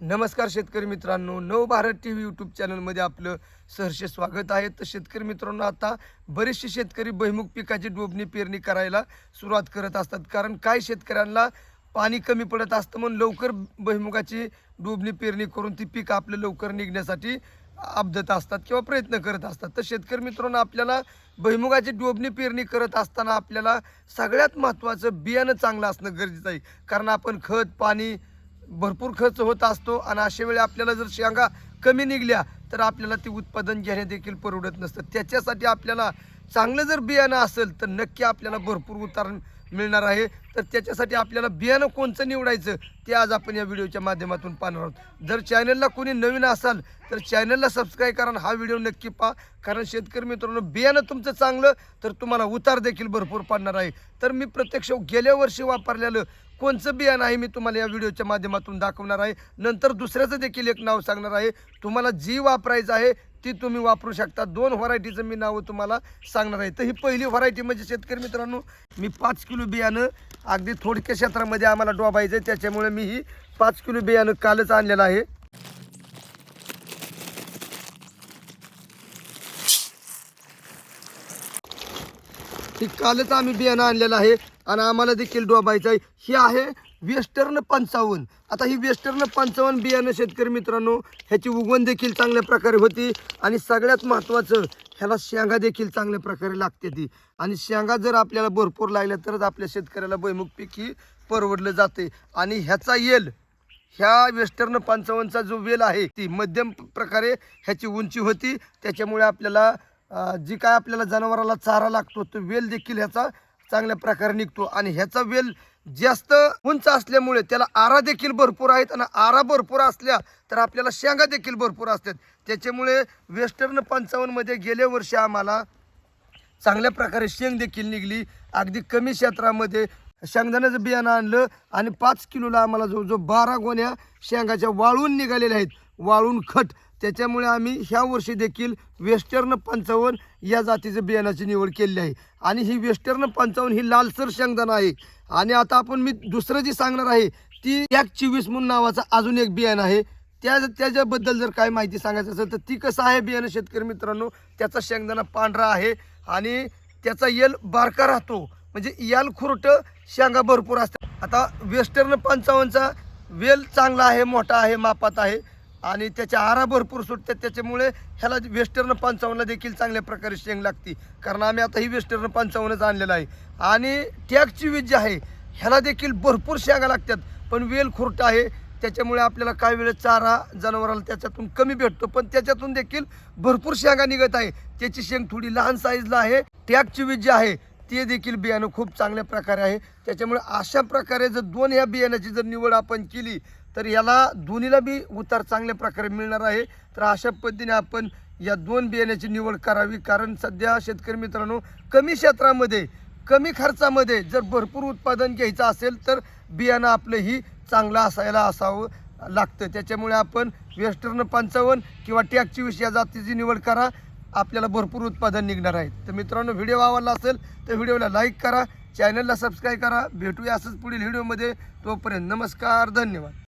नमस्कार शेतकरी मित्रांनो नव भारत टी व्ही यूट्यूब चॅनलमध्ये आपलं सहर्ष स्वागत आहे. तर शेतकरी मित्रांनो आता बरेचसे शेतकरी बहिमुख पिकाची डोबणी पेरणी करायला सुरुवात करत असतात. कारण काही शेतकऱ्यांना पाणी कमी पडत असतं म्हणून लवकर बहिमुगाची डोबणी पेरणी करून ती पीक आपलं लवकर निघण्यासाठी अपदत असतात किंवा प्रयत्न करत असतात. तर शेतकरी मित्रांनो आपल्याला भुईमुगाची डोबणी पेरणी करत असताना आपल्याला सगळ्यात महत्त्वाचं बियाणं चांगलं असणं गरजेचं आहे. कारण आपण खत पाणी भरपूर खर्च होत असतो आणि अशा वेळी आपल्याला जर शेंगा कमी निघल्या तर आपल्याला ते उत्पादन घेणे देखील परवडत नसतं. त्याच्यासाठी आपल्याला चांगलं जर बियाणं असेल तर नक्की आपल्याला भरपूर उतार मिळणार आहे. तर त्याच्यासाठी आपल्याला बियाणं कोणचं निवडायचं ते आज आपण या व्हिडिओच्या माध्यमातून पाहणार आहोत. जर चॅनलला कोणी नवीन असाल तर चॅनलला सबस्क्राईब करा हा व्हिडिओ नक्की पहा. कारण शेतकरी मित्रांनो बियाणं तुमचं चांगलं तर तुम्हाला उतार देखील भरपूर पाडणार आहे. तर मी प्रत्यक्ष गेल्या वर्षी वापरलेलं कोणचं बियाणं आहे मी तुम्हाला या व्हिडिओच्या माध्यमातून दाखवणार आहे. नंतर दुसऱ्याचं देखील एक नाव सांगणार आहे. तुम्हाला जी वापरायचं आहे ती तुम्ही वापरू शकता. दोन व्हरायटीचं मी नावं तुम्हाला सांगणार आहे. तर ही पहिली व्हरायटी म्हणजे शेतकरी मित्रांनो मी पाच किलो बियाणं अगदी थोडक्या क्षेत्रामध्ये आम्हाला डोबायचं आहे. त्याच्यामुळे मी ही पाच किलो बियाणं कालच आणलेलं आहे. ही कालच आम्ही बियाणं आणलेलं आहे आणि आम्हाला देखील डोबायचं आहे. ही आहे वेस्टर्न पंचावन्न. आता ही वेस्टर्न पंचावन्न बियाणं शेतकरी मित्रांनो ह्याची उगवण देखील चांगल्या प्रकारे होती आणि सगळ्यात महत्त्वाचं ह्याला शेंगा देखील चांगल्या प्रकारे लागते ती. आणि शेंगा जर आपल्याला भरपूर लागल्या तरच आपल्या शेतकऱ्याला बैमुख पीक ही परवडलं जाते. आणि ह्याचा येल ह्या वेस्टर्न पंचावन्नचा जो वेल आहे ती मध्यम प्रकारे ह्याची उंची होती. त्याच्यामुळे आपल्याला जी काय आपल्याला जनावराला चारा लागतो तो वेल देखील ह्याचा चांगल्या प्रकारे निघतो. आणि ह्याचा वेल जास्त उंच असल्यामुळे त्याला आरा देखील भरपूर आहेत. आणि आरा भरपूर असल्या तर आपल्याला शेंगा देखील भरपूर असतात. त्याच्यामुळे वेस्टर्न पंचावन्नमध्ये गेल्या वर्षी आम्हाला चांगल्या प्रकारे शेंग देखील निघली. अगदी कमी क्षेत्रामध्ये शेंगदाण्याचं बियाणं आणलं आणि पाच किलोला आम्हाला जवळजवळ बारा गोण्या शेंगाच्या वाळून निघालेल्या आहेत. वाळून खट त्याच्यामुळे आम्ही ह्या वर्षी देखील वेस्टर्न पंचावन्न या जातीचं बियाणाची निवड केलेली आहे. आणि ही वेस्टर्न पंचावन्न ही लालसर शेंगदाणा आहे. आणि आता आपण मी दुसरं जी सांगणार आहे ती एक चोवीस म्हणून नावाचा अजून एक बियाणं आहे. त्या त्याच्याबद्दल जर काय माहिती सांगायचं असेल तर ती कसं आहे बियाणं शेतकरी मित्रांनो? त्याचा शेंगदाणा पांढरा आहे आणि त्याचा येल बारका राहतो. म्हणजे याल खुरटं शेंगा भरपूर असतात. आता वेस्टर्न पंचावन्नचा वेल चांगला आहे मोठा आहे मापात आहे. आणि त्याच्या आरा भरपूर सुटतात. त्याच्यामुळे ह्याला वेस्टर्न पंचावन्नला देखील चांगल्या प्रकारे शेंग लागते. कारण आम्ही आता ही वेस्टर्न पंचावन्नच आणलेलं आहे. आणि टॅगची वीज जी आहे ह्याला देखील भरपूर शेंगा लागतात. पण वेल खुर्ट आहे. त्याच्यामुळे आपल्याला काही वेळेस चारा जनावराला त्याच्यातून कमी भेटतो. पण त्याच्यातून देखील भरपूर शेंगा निघत आहे. त्याची शेंग थोडी लहान साईजला आहे. टॅगची वीज जी आहे ते देखील बियाणं खूप चांगल्या प्रकारे आहे. त्याच्यामुळे अशा प्रकारे जर दोन ह्या बियाण्याची जर निवड आपण केली तर याला दोन्हीला बी उतार चांगल्या प्रकारे मिळणार आहे. तर अशा पद्धतीने आपण या दोन बियाण्याची निवड करावी. कारण सध्या शेतकरी मित्रांनो कमी क्षेत्रामध्ये कमी खर्चामध्ये जर भरपूर उत्पादन घ्यायचं असेल तर बियाणं आपलं ही चांगलं असायला असावं लागतं. त्याच्यामुळे आपण वेस्टर्न पंचावन्न किंवा टॅक्ची विष या जातीची निवड करा. आपल्याला भरपूर उत्पादन निघणार आहे. तर मित्रांनो व्हिडिओ आवडला असेल तर व्हिडिओला लाईक करा. चॅनलला सबस्क्राईब करा. भेटूया असंच पुढील व्हिडिओमध्ये. तोपर्यंत नमस्कार धन्यवाद.